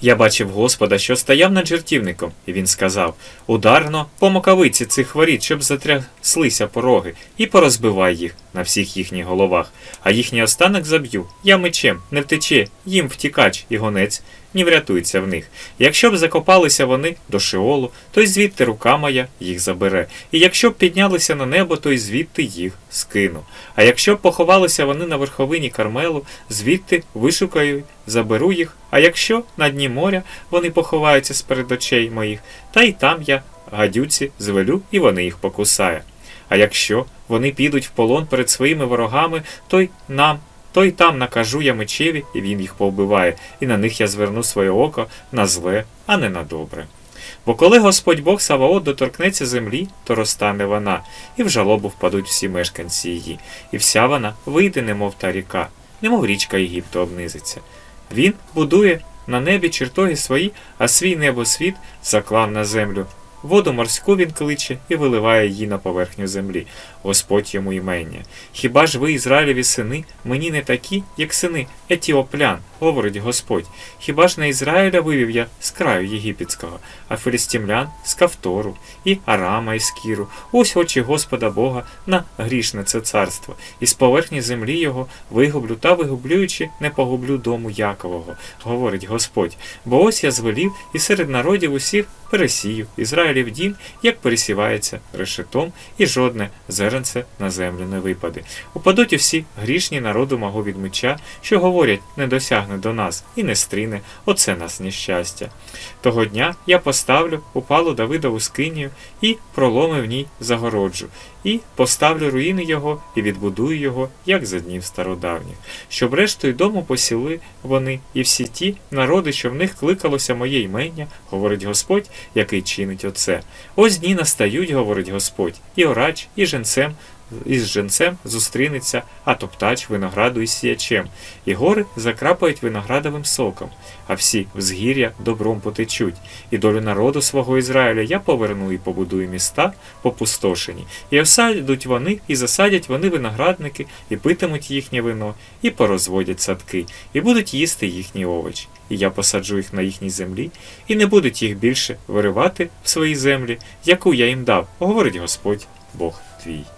Я бачив Господа, що стояв над жертівником, і він сказав: Ударно по мокавиці цих воріт, щоб затряслися пороги, і порозбивай їх на всіх їхніх головах, а їхній останок заб'ю. Я мечем, не втече, їм втікач і гонець, ні врятується в них. Якщо б закопалися вони до Шеолу, то й звідти рука моя їх забере. І якщо б піднялися на небо, то й звідти їх скину. А якщо б поховалися вони на верховині Кармелу, звідти вишукаю, заберу їх. А якщо на дні моря вони поховаються сперед очей моїх, та й там я гадюці звелю, і вони їх покусає. А якщо вони підуть в полон перед своїми ворогами, то й нам, то й там накажу я мечеві, і він їх повбиває, і на них я зверну своє око на зле, а не на добре. Бо коли Господь Бог Саваот доторкнеться землі, то розтане вона, і в жалобу впадуть всі мешканці її, і вся вона вийде, немов та ріка, немов річка Єгипту обнизиться. Він будує на небі чертоги свої, а свій небосвіт заклав на землю. Воду морську він кличе і виливає її на поверхню землі, Господь йому імення. Хіба ж ви, Ізраїлеві сини, мені не такі, як сини Етіоплян, говорить Господь. Хіба ж не Ізраїля вивів я з краю єгипетського, а филістимлян з Кавтору, і Арама із Кіру, ось очі Господа Бога на грішне це царство, і з поверхні землі його вигублю та вигублюючи, не погублю дому Якового, говорить Господь. Бо ось я звелів і серед народів усіх пересію Ізраїлів дім, як пересівається решетом, і жодне зеренце на землю не випаде. Упадуть усі грішні народу мого від меча, що говорять, не досягне до нас і не стріне, оце нас нещастя. Того дня я поставлю упалу Давидову скинію і проломи в ній загороджу, і поставлю руїни його і відбудую його, як за днів стародавніх, щоб рештою дому посіли вони і всі ті народи, що в них кликалося моє ймення, говорить Господь, який чинить оце. Ось дні настають, говорить Господь, і орач, і женцем. Із женцем зустрінеться, а топтач винограду із сіячем, і гори закрапають виноградовим соком, а всі взгір'я добром потечуть, і долю народу свого Ізраїля я поверну і побудую міста попустошені, і осадять вони, і засадять вони виноградники, і питимуть їхнє вино, і порозводять садки, і будуть їсти їхні овочі. І я посаджу їх на їхній землі, і не будуть їх більше виривати в своїй землі, яку я їм дав, говорить Господь Бог твій.